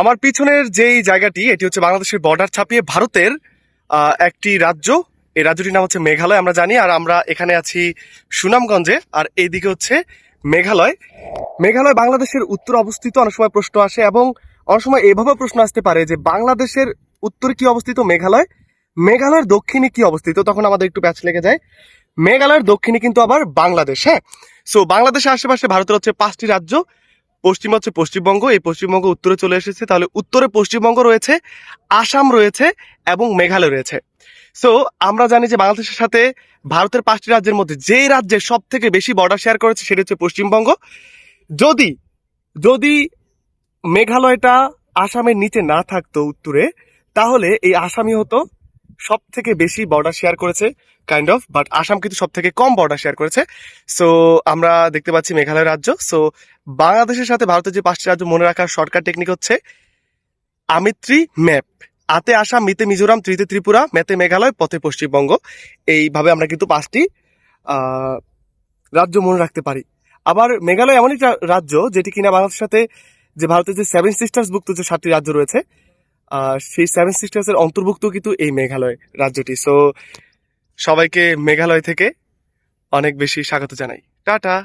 আমার পিছনের যেই জায়গাটি, এটি হচ্ছে বাংলাদেশের বর্ডার ছাপিয়ে ভারতের একটি রাজ্য। এই রাজ্যটির নাম হচ্ছে মেঘালয়, আমরা জানি, আর আমরা এখানে আছি সুনামগঞ্জে, আর এইদিকে হচ্ছে মেঘালয়। মেঘালয় বাংলাদেশের উত্তর অবস্থিত, অনেক সময় প্রশ্ন আসে, এবং অনেক সময় এভাবে প্রশ্ন আসতে পারে যে বাংলাদেশের উত্তরে কি অবস্থিত মেঘালয়? মেঘালয়ের দক্ষিণে কি অবস্থিত? তখন আমাদের একটু প্যাচ লেগে যায়। মেঘালয়ের দক্ষিণে কিন্তু আবার বাংলাদেশ হ্যাঁ? সো বাংলাদেশের আশেপাশে ভারতের হচ্ছে পাঁচটি রাজ্য। পশ্চিমে হচ্ছে পশ্চিমবঙ্গ, এই পশ্চিমবঙ্গ উত্তরে চলে এসেছে। তাহলে উত্তরে পশ্চিমবঙ্গ রয়েছে, আসাম রয়েছে এবং মেঘালয় রয়েছে। সো আমরা জানি যে বাংলাদেশের সাথে ভারতের পাঁচটি রাজ্যের মধ্যে যেই রাজ্যে সব থেকে বেশি বর্ডার শেয়ার করেছে সেটা হচ্ছে পশ্চিমবঙ্গ। যদি যদি মেঘালয়টা আসামের নিচে না থাকতো উত্তরে, তাহলে এই আসামি হতো সব থেকে বেশি বর্ডার শেয়ার করেছে কাইন্ড অফ বাট আসাম কিন্তু সব থেকে কম বর্ডার শেয়ার করেছে। সো আমরা দেখতে পাচ্ছি মেঘালয় রাজ্য। সো বাংলাদেশের সাথে ভারতের যে পাঁচটি রাজ্য মনে রাখার শর্টকাট টেকনিক হচ্ছে আমিত্রি ম্যাপ আতে আসাম, মিতে মিজোরাম, ত্রিতে ত্রিপুরা মেতে মেঘালয়, পথে পশ্চিমবঙ্গ। এইভাবে আমরা কিন্তু পাঁচটি রাজ্য মনে রাখতে পারি। আবার মেঘালয় এমন একটা রাজ্য যেটি কিনা বাংলাদেশের সাথে যে ভারতের যে সেভেন সিস্টার্স ভুক্ত যে সাতটি রাজ্য রয়েছে সেই সেভেন সিস্টার্স এর অন্তর্ভুক্ত কিন্তু এই মেঘালয় রাজ্যটি। সো সবাইকে মেঘালয় থেকে অনেক বেশি স্বাগত জানাই। টাটা!